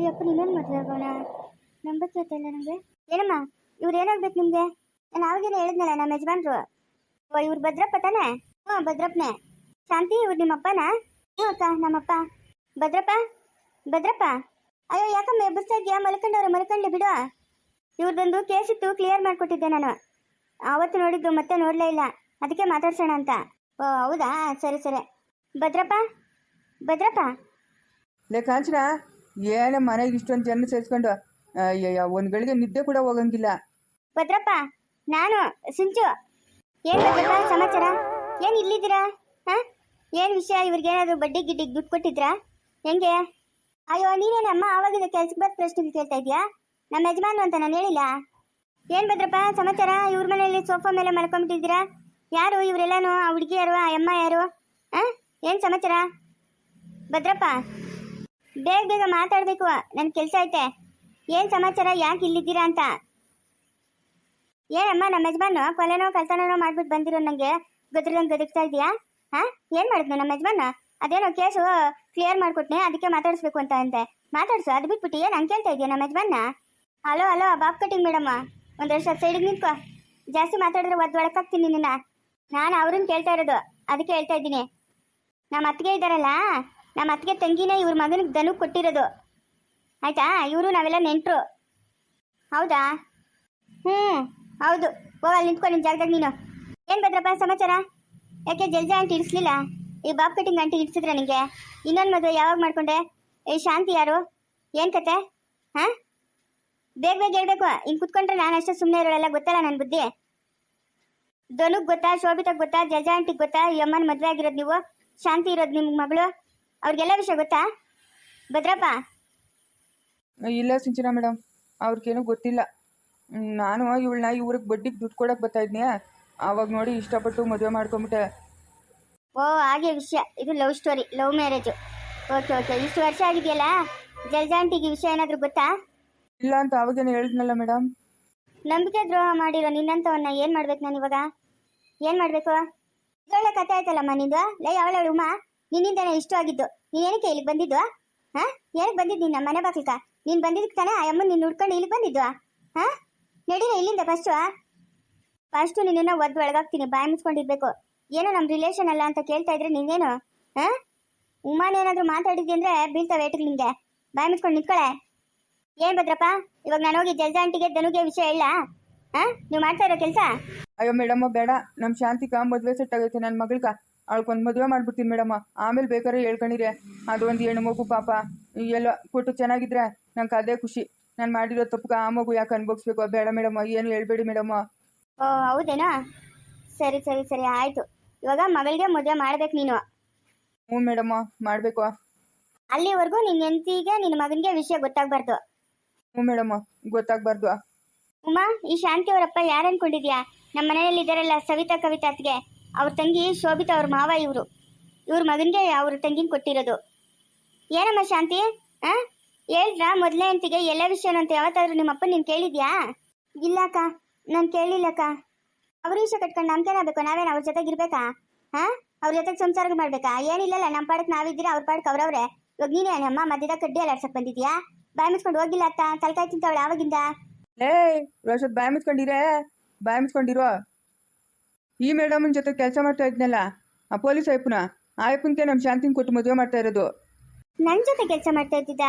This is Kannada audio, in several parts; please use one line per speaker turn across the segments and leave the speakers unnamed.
ಅಯ್ಯಪ್ಪ ನಿಮ್ಮ ಮದುವೆ ಆಗೋಣ ನಂಬಕ್ಕೆ ಇಲ್ಲ ನನಗೆ ಏನಮ್ಮ, ಇವ್ರು ಏನಾಗ್ಬೇಕು ನಿಮಗೆ? ನಾನು ಅವಾಗೇನೆ ಹೇಳಿದ್ನಲ್ಲ, ನಮ್ಮ ಯಜಮಾನ್ರು. ಇವ್ರು ಭದ್ರಪ್ಪ ತಾನೆ? ಹ್ಞೂ ಭದ್ರಪ್ಪನೇ. ಶಾಂತಿ, ಇವ್ರು ನಿಮ್ಮಪ್ಪನಾ? ಹ್ಞೂ ಅಕ್ಕ, ನಮ್ಮಪ್ಪ. ಭದ್ರಪ್ಪ? ಭದ್ರಪ್ಪ? ಅಯ್ಯೋ, ಯಾಕಮ್ಮ ಎಬ್ಬಿಸ್ತಾ ಇದೆಯಾ ಮಲ್ಕೊಂಡವ್ರೆ, ಮಲ್ಕೊಂಡೆ ಬಿಡು. ಇವ್ರದ್ದೊಂದು ಕೇಸ್ ಇತ್ತು ಕ್ಲಿಯರ್ ಮಾಡಿಕೊಟ್ಟಿದ್ದೆ ನಾನು. ಅವತ್ತು ನೋಡಿದ್ದು ಮತ್ತೆ ನೋಡಲೇ ಇಲ್ಲ. ಅದಕ್ಕೆ ಮಾತಾಡ್ಸೋಣ ಅಂತ. ಓ, ಹೌದಾ? ಸರಿ ಸರಿ. ಭದ್ರಪ್ಪ? ಭದ್ರಪ್ಪ?
ಲೇ, ಕಾಂಚನ? ಏನ ಮನೆಗೆ ಇಷ್ಟೊಂದು ಜನ ಸೇರಿಸ್ಕೊಂಡು ಒಂದ್ ಗಳಿಗೆ ನಿದ್ದೆ ಕೂಡ ಹೋಗಂಗಿಲ್ಲ.
ಭದ್ರಪ್ಪ, ನಾನು, ಸಿಂಚು ಏನ್ ಸಮಾಚಾರ? ಏನ್ ಇಲ್ಲಿದ್ದೀರಾ? ಹಾ ಏನ್ ವಿಷಯ? ಇವ್ರಿಗೆ ಏನಾದ್ರು ಬಡ್ಡಿ ಗಿಡ್ಡಿ ದುಡ್ಡು ಕೊಟ್ಟಿದ್ರಾ? ಹೆಂಗೆ? ಅಯ್ಯೋ ನೀನೇನಮ್ಮ ಆವಾಗಿಂದ ಕೆಲ್ಸಕ್ಕೆ ಬರ್ತ ಪ್ರಶ್ನೆ ಕೇಳ್ತಾ ಇದೀಯಾ? ನಮ್ಮ ಯಜಮಾನು ಅಂತ ನಾನು ಹೇಳಿಲ್ಲ. ಏನ್ ಭದ್ರಪ್ಪ, ಸಮಾಚಾರ? ಇವ್ರ ಮನೆಯಲ್ಲಿ ಸೋಫಾ ಮೇಲೆ ಮಲ್ಕೊಂಬಿಟ್ಟಿದ್ದೀರಾ? ಯಾರು ಇವರೆಲ್ಲಾನು, ಆ ಹುಡುಗಿಯಾರು, ಆ ಅಮ್ಮ ಯಾರು? ಆ? ಏನ್ ಸಮಾಚಾರ? ಭದ್ರಪ್ಪ ಬೇಗ ಬೇಗ ಮಾತಾಡಬೇಕು. ನನ್ನ ಕೆಲಸ ಐತೆ. ಏನ್ ಸಮಾಚಾರ? ಯಾಕೆ ಇಲ್ಲಿದ್ದೀರಾ ಅಂತ? ಏನಮ್ಮ ನಮ್ಮ ಯಜಮಾನು ಕೊಲೆನೋ ಕಲ್ತನೋ ಮಾಡ್ಬಿಟ್ಟು ಬಂದಿರೋ ನಂಗೆ ಗದ್ರದಂಗೆ ಗದಗ್ತಾ ಇದೆಯಾ ಹಾ? ಏನ್ ಮಾಡಿದ್ನು ನಮ್ಮ ಯಜಮಾನ ಅದೇನೋ ಕೇಸು ಕ್ಲಿಯರ್ ಮಾಡ್ಕೊಟ್ನೆ, ಅದಕ್ಕೆ ಮಾತಾಡಿಸ್ಬೇಕು ಅಂತ ಅಂತೆ ಮಾತಾಡ್ಸು, ಅದು ಬಿಟ್ಬಿಟ್ಟು ಏನ್ ಹಂಗೆ ಕೇಳ್ತಾ ಇದೆಯಾ ನಮ್ಮ ಯಜಮಾನ ಹಲೋ ಹಲೋ ಬಾಬ್ ಕಟಿಂಗ್ ಮೇಡಮ್ಮ ಒಂದು ವರ್ಷ ಸೈಡಿಗೆ ನಿಂತ್ಕೋ. ಜಾಸ್ತಿ ಮಾತಾಡಿದ್ರೆ ಒದ್ದು ಒಳಕಾಗ್ತೀನಿ ನಿನ್ನ. ನಾನು ಅವ್ರನ್ನ ಕೇಳ್ತಾ ಇರೋದು. ಅದಕ್ಕೆ ಹೇಳ್ತಾ ಇದ್ದೀನಿ. ನಮ್ಮ ಅತ್ತಿಗೆ ಇದ್ದಾರಲ್ಲ? ನಮ್ಮ ಅತ್ತಿಗೆ ತಂಗಿನೇ ಇವ್ರ ಮಗನಿಗೆ ದನು ಕೊಟ್ಟಿರೋದು. ಆಯ್ತಾ? ಇವರು ನಾವೆಲ್ಲ ನೆಂಟರು. ಹೌದಾ? ಹ್ಞೂ ಹೌದು. ಹೋಗ ಅಲ್ಲಿ ನಿಂತ್ಕೊ ನಿನ್ನ ಜಾಗದಾಗ ನೀನು. ಏನು ಭದ್ರಪ್ಪ, ಸಮಾಚಾರ? ಯಾಕೆ ಜಲ್ಜಾ ಆಂಟಿ ಇಡಿಸ್ಲಿಲ್ಲ ಈ ಬಾಬ್ ಕಟಿಂಗ್ ಆಂಟಿ ಇಡ್ಸಿದ್ರ ನನಗೆ ಇನ್ನೊಂದು ಮದುವೆ ಯಾವಾಗ ಮಾಡ್ಕೊಂಡೆ? ಏ, ಶಾಂತಿ ಯಾರು? ಏನು ಕತೆ? ಹಾಂ? ಬೇಗ ಬೇಗ ಹೇಳ್ಬೇಕು. ಹಿಂಗೆ ಕುತ್ಕೊಂಡ್ರೆ ನಾನು ಅಷ್ಟೇ ಸುಮ್ಮನೆ ಇರೋಲ್ಲ ಗೊತ್ತಲ್ಲ ನನ್ನ ಬುದ್ಧಿ? ಧನುಗ್ ಗೊತ್ತಾ, ಶೋಭಿತಾಗ್ ಗೊತ್ತಾ ಜಜಾ ಆಂಟಿಗೆ ಗೊತ್ತಾ ಯಮ್ಮನ ಮದುವೆ ಆಗಿರೋದು ನೀವು? ಶಾಂತಿ ಇರೋದು ನಿಮ್ಮ ಮಗಳು? ಅವ್ರಿಗೆಲ್ಲ ವಿಷಯ ಗೊತ್ತಾ? ಭದ್ರಪ್ಪ?
ಇಲ್ಲ ಸಿಂಚನ ಮೇಡಮ್. ಅವ್ರಿಗೇನು ಗೊತ್ತಿಲ್ಲ. ನಾನು ಇವಳನ್ನ ಇವ್ರಿಗೆ ಬಡ್ಡಿಗೆ ದುಡ್ಡು ಕೊಡಕ್ಕೆ ಬರ್ತಾ ಇದ್ನಿ ಆವಾಗ ನೋಡಿ ಇಷ್ಟಪಟ್ಟು ಮದುವೆ ಮಾಡ್ಕೊಂಬಿಟ್ಟೆ.
ಓ ಹಾಗೆ ವಿಷಯ. ಇದು love story love marriage. Okay okay. ಇಷ್ಟು ವರ್ಷ ಆಗಿದೆಯಲ್ಲ? ಜಲ್ಜಾಂಟಿಗೆ ವಿಷಯ ಏನಾದರೂ ಗೊತ್ತಾ?
ಇಲ್ಲ ಅಂತ ಅವಾಗೇನು ಹೇಳಿದ್ನಲ್ಲ ಮೇಡಮ್.
ನಂಬಿಕೆ ದ್ರೋಹ ಮಾಡಿರೋ ನಿನ್ನಂಥವನ್ನ ಏನು ಮಾಡ್ಬೇಕು ನಾನು ಇವಾಗ? ಏನು ಮಾಡಬೇಕು? ಒಳ್ಳೆ ಕತೆ ಆಯ್ತಲ್ಲಮ್ಮ ನಿಂದು? ಲೈ ಅವಳ ಉಮಾ? ನಿನ್ನಿಂದನೇ ಇಷ್ಟ ಆಗಿದ್ದು. ನೀನ್ ಏನಕ್ಕೆ ಇಲ್ಲಿಗೆ ಬಂದಿದ್ವಾ ಹಾ ಏನಕ್ಕೆ ಬಂದಿದ್ದು ನಿನ್ನ ಮನೆ ಬಾಕಿಕ ನೀನ್ ಬಂದಿದ್ದಕ್ಕೆ ತಾನೇ ಆ ಅಮ್ಮ ನೀನ್ ಹುಡ್ಕೊಂಡು ಇಲ್ಲಿಗೆ ಬಂದಿದ್ವಾ ಹಾ ನಡೀರ ಇಲ್ಲಿಂದ ಫಸ್ಟು ಫಸ್ಟು ನಿನ್ನ ಒದ್ದು ಒಳಗಾಗ್ತೀನಿ ಬಾಯಿ ಮುಚ್ಕೊಂಡಿರ್ಬೇಕು. ಏನೋ ನಮ್ಮ ರಿಲೇಷನ್ ಅಲ್ಲ ಅಂತ ಕೇಳ್ತಾ ಇದ್ರೆ ನೀನೇನು ಹಾ ಏನಾದ್ರು ಮಾತಾಡಿದ್ವಿ ಅಂದ್ರೆ ಬೀಳ್ತಾವೆ ನಿಂಗೆ. ಬಾಯಿ ಮುಚ್ಕೊಂಡು ನಿಂತ್ಕೊಳೆ. ಏನ್ ಭದ್ರಪ್ಪ, ಇವಾಗ ನಾನು ಹೋಗಿ ಜಲ್ಜಾ ಆಂಟಿಗೆ ಧನುಗೆ ವಿಷಯ ಇಲ್ಲ ಹಾ ನೀವು ಮಾಡ್ತಾ ಇರೋ ಕೆಲಸ?
ಅಯ್ಯೋ ಮೇಡಮ್ಮ ಬೇಡ. ನಮ್ಮ ಶಾಂತಿಕ ಮದುವೆ ಸೆಟ್ ಆಗೈತೆ ನನ್ನ ಮಗಳ್ಗ. ಅವಳ್ಗೊಂದು ಮದುವೆ ಮಾಡ್ಬಿಡ್ತೀನಿ ಮೇಡಮ್ಮ ಆಮೇಲೆ ಬೇಕಾದ್ರೆ ಹೇಳ್ಕೊಂಡಿರಿ ಅದು ಒಂದು ಹೆಣ್ಣು ಮಗು ಪಾಪ. ಎಲ್ಲ ಕೊಟ್ಟು ಚೆನ್ನಾಗಿದ್ರೆ ನಂಗೆ ಅದೇ ಖುಷಿ. ನಾನು ಮಾಡಿರೋ ತಪ್ಪು ಆ ಮಗು ಯಾಕೆ ಅನ್ಭೋಗಿಸ್ಬೇಕು ಬೇಡ ಮೇಡಮ್ಮ ಏನು ಹೇಳ್ಬೇಡಿ ಮೇಡಮ್ಮ
ಓ ಹೌದೇನಾ? ಸರಿ ಸರಿ ಸರಿ ಆಯ್ತು. ಇವಾಗ ಮಗಳಿಗೆ ಮದುವೆ ಮಾಡ್ಬೇಕು ನೀನು.
ಹ್ಞೂ ಮೇಡಮ್ಮ ಮಾಡಬೇಕು.
ಅಲ್ಲಿವರೆಗೂ ನಿನ್ನ ಹೆಂಡತಿಗೆ ನಿನ್ನ ಮಗನಿಗೆ ವಿಷಯ ಗೊತ್ತಾಗ್ಬಾರ್ದು.
ಹ್ಞೂ ಮೇಡಮ್ಮ ಗೊತ್ತಾಗಬಾರ್ದು.
ಉಮಾ ಈ ಶಾಂತಿ ಅವರಪ್ಪ ಯಾರು ಅನ್ಕೊಂಡಿದ್ಯಾ? ನಮ್ಮ ಮನೆಯಲ್ಲಿ ಇದ್ದಾರಲ್ಲ ಸವಿತಾ ಕವಿತಾ ಅತ್ಗೆ ಅವ್ರ ತಂಗಿ ಶೋಭಿತಾ ಅವ್ರ ಮಾವ ಇವರು. ಇವ್ರ ಮಗನಿಗೆ ಅವ್ರ ತಂಗಿನ ಕೊಟ್ಟಿರೋದು. ಏನಮ್ಮ ಶಾಂತಿ? ಆ? ಹೇಳ್ರಾ ಮೊದಲೇ ಅಂತಿಗೆ ಎಲ್ಲ ವಿಷಯನೂ ಅಂತ ಯಾವತ್ತಾದ್ರೂ ನಿಮ್ಮ ಅಪ್ಪ ನೀನು ಕೇಳಿದ್ಯಾ? ಇಲ್ಲ ಅಕ್ಕ ನಾನು ಕೇಳಿಲ್ಲಕ್ಕ. ಅವ್ರ ವಿಷಯ ಕಟ್ಕೊಂಡು ನಮ್ಗೇನಾಗಬೇಕು ನಾವೇನು ಅವ್ರ ಜೊತೆಗೆ ಇರ್ಬೇಕಾ? ಹಾ ಅವ್ರ ಜೊತೆಗೆ ಸಂಸಾರ ಮಾಡ್ಬೇಕಾ? ಏನಿಲ್ಲಲ್ಲ ನಮ್ಮ ಪಾಡಕ್ಕೆ ನಾವಿದ್ದೀರ, ಅವ್ರ ಪಾಡಕ್ಕೆ ಅವ್ರವ್ರೆ. ಇವಾಗ ನೀನೇ ಅಮ್ಮ ಮಧ್ಯದ ಕಡ್ಡಿ ಎಲ್ಲ ಆಡ್ಸಕ್ ಬಂದಿದ್ಯಾ? ಬಾಯ್ ಮುಚ್ಕೊಂಡು ಹೋಗಿಲ್ಲ ಅತ್ತ? ತಲೆಕಾಯಿ ತಿಂತವಳೆ ಆವಾಗಿಂದ?
ಏಯ್, ರೋಷದ್ ಬಾಯ್ ಮುಚ್ಕೊಂಡಿರೇ? ಬಾಯ್ ಮುಚ್ಕೊಂಡಿರೋ? ಈ ಮೇಡಮನ ಜೊತೆ ಕೆಲಸ ಮಾಡ್ತಾ ಇದ್ನಲ್ಲ ಆ ಪೊಲೀಸ್ ಅಯ್ಯಪ್ಪನ ಆ ನಮ್ ನಮ್ಮ ಶಾಂತಿನ ಕೊಟ್ಟು ಮದುವೆ ಮಾಡ್ತಾ ಇರೋದು.
ನನ್ ಜೊತೆ ಕೆಲಸ ಮಾಡ್ತಾ ಇದ್ದಿದ್ದ?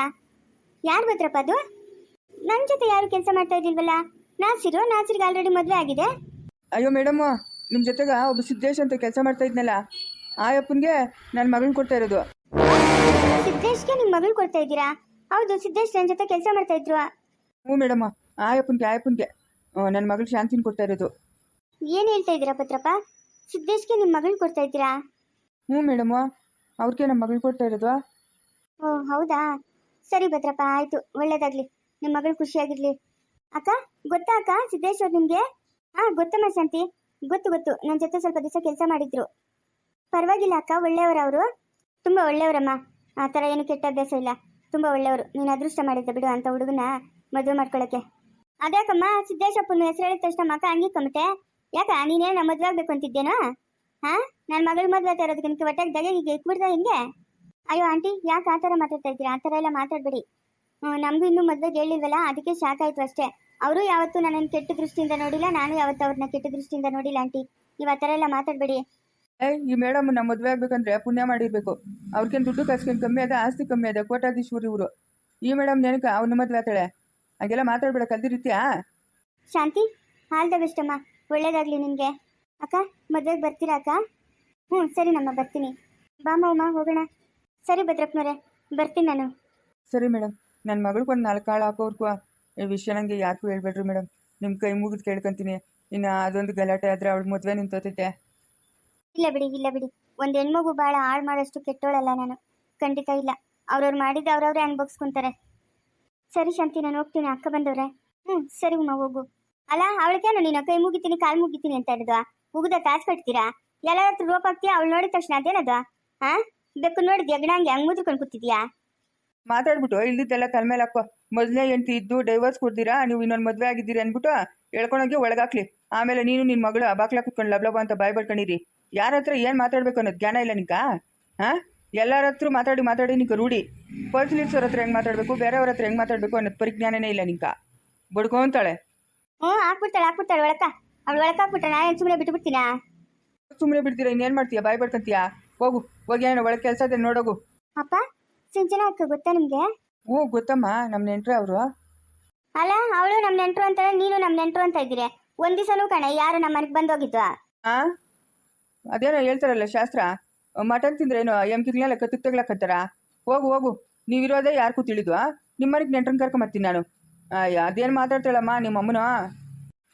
ಯಾರು ಭದ್ರಪ್ಪ ಅದು? ನನ್ ಜೊತೆ ಯಾರು ಕೆಲಸ ಮಾಡ್ತಾ ಇದ್ದಿಲ್ವಲ್ಲ? ನಾಸಿರು ನಾಸಿರ್ಗೆ ಆಲ್ರೆಡಿ ಮದುವೆ ಆಗಿದೆ.
ಅಯ್ಯೋ ಮೇಡಮ್ ನಿಮ್ಮ ಜೊತೆಗೆ ಒಬ್ಬ ಸಿದ್ದೇಶ್ ಅಂತ ಕೆಲಸ ಮಾಡ್ತಾ ಇದ್ನಲ್ಲ ಆ ನನ್ ನನ್ನ ಮಗಳನ್ನ ಕೊಡ್ತಾ ಇರೋದು.
ಸಿದ್ದೇಶ್ಗೆ ನಿಮ್ ಮಗಳು ಕೊಡ್ತಾ ಇದ್ದೀರಾ? ಹೌದು ಸಿದ್ದೇಶ್ ನನ್ ಜೊತೆ ಕೆಲಸ ಮಾಡ್ತಾ ಇದ್ರು.
ಹ್ಞೂ ಮೇಡಮ್ ಆ ಆಯಪ್ಪನ್ಗೆ ಆ ಅಯ್ಯಪ್ಪನ್ಗೆ ನನ್ನ ಮಗಳು ಶಾಂತಿನ ಕೊಡ್ತಾ ಇರೋದು.
ಏನ್ ಹೇಳ್ತಾ ಇದ್ದೀರಾ ಭದ್ರಪ್ಪ ಸಿದ್ದೇಶ್ಗೆ ನಿಮ್ ಮಗಳು ಕೊಡ್ತಾ ಇದ್ದೀರಾ?
ಹ್ಞೂ ಮೇಡಮ್ ಅವ್ರಿಗೆ ನಮ್ಮ ಮಗಳು ಕೊಡ್ತಾ ಇರೋದು.
ಓ ಹೌದಾ? ಸರಿ ಭದ್ರಪ್ಪ ಆಯ್ತು ಒಳ್ಳೇದಾಗ್ಲಿ. ನಿಮ್ಮ ಮಗಳು ಖುಷಿಯಾಗಿರ್ಲಿ. ಅಕ್ಕ ಗೊತ್ತಾ ಅಕ್ಕ ಸಿದ್ದೇಶ್ ಅವ್ರು ನಿಮ್ಗೆ? ಹಾ ಗೊತ್ತಮ್ಮ ಶಾಂತಿ. ಗೊತ್ತು ಗೊತ್ತು. ನನ್ನ ಜೊತೆ ಸ್ವಲ್ಪ ದಿವಸ ಕೆಲಸ ಮಾಡಿದ್ರು. ಪರವಾಗಿಲ್ಲ ಅಕ್ಕ ಒಳ್ಳೆಯವರು ಅವರು. ತುಂಬ ಒಳ್ಳೆಯವರಮ್ಮ. ಆ ಥರ ಏನು ಕೆಟ್ಟ ಅಭ್ಯಾಸ ಇಲ್ಲ. ತುಂಬ ಒಳ್ಳೆಯವರು. ನೀನು ಅದೃಷ್ಟ ಮಾಡಿದ್ದೆ ಬಿಡು ಅಂತ ಹುಡುಗನ ಮದುವೆ ಮಾಡ್ಕೊಳಕ್ಕೆ. ಅದ್ಯಾಕಮ್ಮ ಸಿದ್ದೇಶಪ್ಪನ ಹೆಸರು ಹೇಳಿದ ತಕ್ಷಣ ಮಕ್ಕ ಅಂಗೀಕೊಂಬಿಟ್ಟೆ ಯಾಕ ನೀನೇನು ಮದುವೆ ಆಗ್ಬೇಕು ಅಂತಿದ್ದೇನೋ? ಹಾ? ನನ್ನ ಮಗಳ ಮದುವೆ ಆಗ್ತಾ ಇರೋದಕ್ಕೆ ಒಟ್ಟಾಗಿ ದಗೆಗೆ ದಗೆ ಹೀಗೆ? ಅಯ್ಯೋ ಆಂಟಿ ಯಾಕೆ ಆ ಥರ ಮಾತಾಡ್ತಾ ಇದ್ದೀರಾ ಆ ಥರ ಎಲ್ಲ ಮಾತಾಡಬೇಡಿ. ನಮಗೂ ಇನ್ನೂ ಮದುವೆಗೆ ಹೇಳಿಲ್ವಲ್ಲ ಅದಕ್ಕೆ ಶಾಕ್ ಆಯಿತು ಅಷ್ಟೇ. ಅವರು ಯಾವತ್ತೂ ನನ್ನನ್ನು ಕೆಟ್ಟ ದೃಷ್ಟಿಯಿಂದ ನೋಡಿಲ್ಲ ನಾನು ಯಾವತ್ತೂ ಅವ್ರನ್ನ ಕೆಟ್ಟ ದೃಷ್ಟಿಯಿಂದ ನೋಡಿಲ್ಲ ಆಂಟಿ. ನೀವು ಆ ಥರ ಎಲ್ಲ ಮಾತಾಡಬೇಡಿ.
ಏ ಈ ಮೇಡಮ್ ನಮ್ಮ ಮದುವೆ ಆಗ್ಬೇಕಂದ್ರೆ ಪುಣ್ಯ ಮಾಡಿರ್ಬೇಕು. ಅವ್ರಿಗೇನು ದುಡ್ಡು ಕಾಸ್ಕೊಂಡು ಕಮ್ಮಿ ಅದ ಆಸ್ತಿ ಕಮ್ಮಿ ಅದ ಕೋಟಾಧೀಶ್ವರಿ ಇವರು. ಈ ಮೇಡಮ್ ನೆನಕ ಅವ್ನ ಮದುವೆ ಆತಾಳೆ ಹಾಗೆಲ್ಲ ಮಾತಾಡ್ಬೇಡ ಕಲ್ದಿರಿತ್ಯಾ?
ಶಾಂತಿ ಆಲ್ ದ ಬೆಸ್ಟ್ ಅಮ್ಮ. ಒಳ್ಳೇದಾಗಲಿ ನಿನಗೆ ಅಕ್ಕ ಮದುವೆಗೆ ಬರ್ತೀರಾ ಅಕ್ಕ? ಹ್ಞೂ ಸರಿ ನಮ್ಮ ಬರ್ತೀನಿ. ಬಾಮ ಉಮ್ಮ ಹೋಗೋಣ. ಸರಿ ಭದ್ರಪ್ಪನವರೇ ಬರ್ತೀನಿ ನಾನು.
ಸರಿ ಮೇಡಮ್ ನನ್ನ ಮಗಳಿಗೊಂದು ನಾಲ್ಕು ಕಾಳು ಹಾಕೋರ್ಗು ಈ ವಿಷಯ ನನಗೆ ಯಾರಿಗೂ ಹೇಳ್ಬೇಡ್ರಿ ಮೇಡಮ್ ನಿಮ್ಮ ಕೈ ಮುಗಿದು ಕೇಳ್ಕೊಂತೀನಿ. ಇನ್ನು ಅದೊಂದು ಗಲಾಟೆ ಆದರೆ ಅವಳು ಮದುವೆ ನಿಂತೋತೈತೆ.
ಇಲ್ಲ ಬಿಡಿ ಇಲ್ಲ ಬಿಡಿ. ಒಂದು ಹೆಣ್ಮಗು ಭಾಳ ಹಾಳು ಮಾಡೋಷ್ಟು ಕೆಟ್ಟೋಳಲ್ಲ ನಾನು. ಖಂಡಿತ ಇಲ್ಲ. ಅವ್ರವ್ರು ಮಾಡಿದ್ದು ಅವ್ರವ್ರೇ ಅನ್ಭವಿಸ್ಕೊಂತಾರೆ. ಸರಿ ಶಾಂತಿ ನಾನು ಹೋಗ್ತೀನಿ. ಅಕ್ಕ ಬಂದವ್ರೆ. ಹ್ಞೂ ಸರಿ ಉಮ್ಮ ಹೋಗು. ಅಲ್ಲ ಅವಳಿಗೇನು ನೀನು, ಕೈ ಮುಗಿತೀನಿ, ಕಾಲು ಮುಗಿತೀನಿ ಅಂತ ಹೇಳಿದ್ವ? ಮುಗಿದ ತಾಸು ಕಟ್ತೀರಾ? ಎಲ್ಲರ ಹತ್ರ ರೋಪ್ ಅವಳು ನೋಡಿದ ತಕ್ಷಣ ಅದೇನದು ಹಾ ಬೆಕ್ಕು ನೋಡಿದ್ಯಾ? ಗಿಡಂಗೆ ಹಂಗೆ ಮುದ್ರಕೊಂಡು ಕೂತಿದ್ಯಾ?
ಮಾತಾಡ್ಬಿಟ್ಟು ಇಲ್ದಿದ್ದೆಲ್ಲ ತಲೆ ಮೇಲೆ ಹಾಕೋ. ಮೊದಲನೇ ಹೆಂಡತಿ ಇದ್ದು ಡೈವರ್ಸ್ ಕೊಡ್ತೀರಾ? ನೀವು ಇನ್ನೊಂದು ಮದುವೆ ಆಗಿದ್ದೀರಿ ಅಂದ್ಬಿಟ್ಟು ಹೇಳ್ಕೊಂಡೋಗಿ ಒಳಗಾಕ್ಲಿ. ಆಮೇಲೆ ನೀನು ನಿನ್ನ ಮಗಳು ಬಾಕ್ಲ ಕುತ್ಕೊಂಡು ಲಬ್ಲಬ ಅಂತ ಬಾಯ್ ಬಡ್ಕೊಂಡಿರಿ ಯಾರ ಹತ್ರ ಏನು ಮಾತಾಡ್ಬೇಕು ಅನ್ನೋದು ಜ್ಞಾನ ಇಲ್ಲ ನಿಂಕ ಹಾಂ ಎಲ್ಲರ ಹತ್ರ ಮಾತಾಡಿ ಮಾತಾಡಿ ನಿಂಗೆ ರೂಢಿ. ಪರ್ಸನಲ್ಸವ್ರ ಹತ್ರ ಹೆಂಗೆ ಮಾತಾಡಬೇಕು, ಬೇರೆಯವ್ರ ಹತ್ರ ಹೆಂಗೆ ಮಾತಾಡಬೇಕು ಅನ್ನೋದು ಪರಿಜ್ಞಾನನೇ ಇಲ್ಲ ನಿಂಕ ಬಡ್ಕೊಂತಾಳೆ.
ಹ್ಞೂ ಹಾಕ್ಬಿಡ್ತಾಳೆ ಹಾಕ್ಬಿಡ್ತಾಳೆ ಒಳಕ. ಅವಳು ಒಳಕ ಹಾಕ್ಬಿಟ್ರೆ ನಾನು ಸುಮ್ಮನೆ ಬಿಟ್ಟು ಬಿಡ್ತೀನಾ
ಸುಮ್ಮನೆ ಬಿಡ್ತೀರಾ ಇನ್ನೇನು ಮಾಡ್ತೀಯಾ ಬಾಯ್ ಬಡ್ಕೊಂತೀಯಾ ಹೋಗು ಹೋಗಿ ಏನೋ ಒಳಗೆ ಕೆಲಸ ಇದೆ ನೋಡೋಗು.
ಅಪ್ಪ ಸಿಂಚನ ಅಕ್ಕ ಗೊತ್ತಾ ನಿಮಗೆ?
ಹ್ಞೂ ಗೊತ್ತಮ್ಮ ನಮ್ಮ ನೆಂಟ್ರೆ ಅವರು.
ಅಲ್ಲ ಅವಳು ನಮ್ಮ ನೆಂಟರು ಅಂತಾಳೆ ನೀನು ನಮ್ಮ ನೆಂಟರು ಅಂತ ಇದ್ದೀರಿ. ಒಂದ್ ದಿವಸನೂ ಕಣ ಯಾರು ನಮ್ಮ ಮನೆಗೆ ಬಂದು ಹೋಗಿದ್ವಾ
ಆ? ಅದೇನೋ ಹೇಳ್ತಾರಲ್ಲ ಶಾಸ್ತ್ರ? ಮಟನ್ ತಿಂದ್ರೇನು ಎಮ್ಕಿಗ್ನೆಲ್ಲ ಕತ್ತಿಗೆ ತಗ್ಲಾಕತ್ತಾರ ಹೋಗು ಹೋಗು ನೀವಿರೋದೇ ಯಾರಿಗೂ ತಿಳಿದ್ವಾ ನಿಮ್ಮ ಮನೆಗೆ ನೆಂಟ್ರನ್ನ ಕರ್ಕೊಂಬರ್ತೀನಿ ನಾನು. ಅದೇನು ಮಾತಾಡ್ತಾಳಮ್ಮ ನಿಮ್ಮ ಅಮ್ಮನ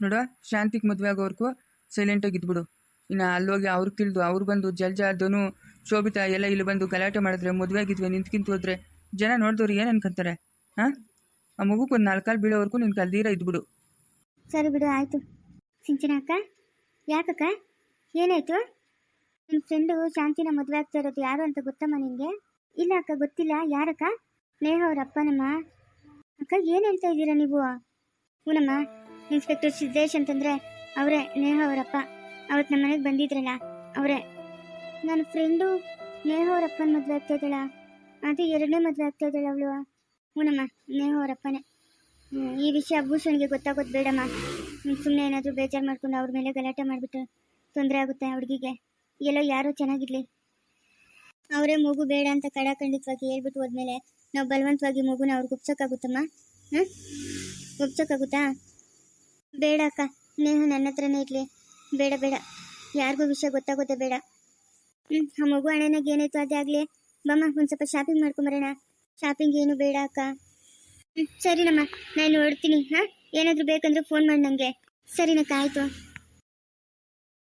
ನೋಡ ಶಾಂತಿಗೆ ಮದುವೆ ಸೈಲೆಂಟ್ ಸೈಲೆಂಟಾಗಿ ಇದ್ಬಿಡು. ಇನ್ನು ಅಲ್ಲೋಗಿ ಅವ್ರಿಗೆ ತಿಳಿದು ಅವ್ರು ಬಂದು ಜಲ್ಜ ಧನು ಶೋಭಿತಾ ಎಲ್ಲ ಇಲ್ಲಿ ಬಂದು ಗಲಾಟೆ ಮಾಡಿದ್ರೆ ಮದುವೆ ಆಗಿದ್ವಿ ನಿಂತ್ಕಿಂತ ಹೋದ್ರೆ ಜನ ನೋಡಿದವ್ರು ಏನು ಅನ್ಕೊಂತಾರೆ? ಹಾಂ? ಆ ಮಗುಕ್ ಒಂದು ನಾಲ್ಕಾಲು ಬೀಳೋವರೆಗೂ ನಿನ್ ಕಲ್ದೀರ ಇದ್ಬಿಡು.
ಸರಿ ಬಿಡು ಆಯ್ತು. ಸಿಂಚನ ಅಕ್ಕ ಯಾಕಕ್ಕ? ಏನಾಯ್ತು? ನಿಮ್ಮ ಫ್ರೆಂಡು ಶಾಂತಿನ ಮದುವೆ ಆಗ್ತಾ ಇರೋದು ಯಾರು ಅಂತ ಗೊತ್ತಮ್ಮ ನಿನಗೆ ಇಲ್ಲ ಅಕ್ಕ ಗೊತ್ತಿಲ್ಲ. ಯಾರಕ್ಕ? ನೇಹ ಅವ್ರ ಅಪ್ಪನಮ್ಮ. ಅಕ್ಕ ಏನು ಹೇಳ್ತಾ ಇದ್ದೀರಾ ನೀವು? ಹೂನಮ್ಮ ಇನ್ಸ್ಪೆಕ್ಟರ್ ಸಿದ್ದೇಶ್ ಅಂತಂದ್ರೆ ಅವರೇ, ನೇಹ ಅವರಪ್ಪ. ಅವತ್ತು ನಮ್ಮ ಮನೆಗೆ ಬಂದಿದ್ರಲ್ಲ, ಅವರೇ. ನನ್ನ ಫ್ರೆಂಡು ನೇಹ ಅವರಪ್ಪನ ಮದ್ವೆ ಆಗ್ತಾ ಇದ್ದಾಳ? ಅದು ಎರಡನೇ ಮದುವೆ ಆಗ್ತಾ ಇದ್ದಾಳೆ ಅವಳು. ಹೂನಮ್ಮ ನೇಹ ಅವರಪ್ಪನೇ. ಈ ವಿಷಯ ಭೂಷಣ್ಗೆ ಗೊತ್ತಾಗೋದು ಬೇಡಮ್ಮ. ಸುಮ್ಮನೆ ಏನಾದರೂ ಬೇಜಾರು ಮಾಡ್ಕೊಂಡು ಅವ್ರ ಮೇಲೆ ಗಲಾಟೆ ಮಾಡಿಬಿಟ್ಟು ತೊಂದರೆ ಆಗುತ್ತೆ ಹುಡುಗಿಗೆ. ಎಲ್ಲೋ ಯಾರೋ ಚೆನ್ನಾಗಿರ್ಲಿ. ಅವರೇ ಮಗು ಬೇಡ ಅಂತ ಕಡಾಖಂಡಿತವಾಗಿ ಹೇಳ್ಬಿಟ್ಟು ಹೋದ್ಮೇಲೆ ನಾವು ಬಲವಂತವಾಗಿ ಮಗುನ ಅವ್ರಿಗೆ ಒಪ್ಸೋಕ್ಕಾಗುತ್ತಮ್ಮ ಹ್ಞೂ ಒಪ್ಸೋಕ್ಕಾಗುತ್ತಾ ಬೇಡ ಅಕ್ಕ ನೇಹ ನನ್ನ ಹತ್ರನೇ ಇರಲಿ. ಬೇಡ ಬೇಡ. ಯಾರಿಗೂ ವಿಷಯ ಗೊತ್ತಾಗೋದೇ ಬೇಡ. ಹ್ಞೂ ಆ ಮಗು ಹಣೆನಾಗ ಏನಾಯ್ತು ಅದೇ ಆಗಲಿ. ಬಮ್ಮ, ಒಂದು ಸ್ವಲ್ಪ ಶಾಪಿಂಗ್ ಮಾಡ್ಕೊಂಬರೋಣ. ಶಾಪಿಂಗ್ ಏನು ಬೇಡ ಅಕ್ಕ. ಹ್ಞೂ ಸರಿನಮ್ಮ, ನಾನು ಹೊಡ್ತೀನಿ ಹಾಂ? ಏನಾದರೂ ಬೇಕಂದ್ರೆ ಫೋನ್ ಮಾಡಿ ನನಗೆ ಸರಿನಕ್ಕ, ಆಯಿತು.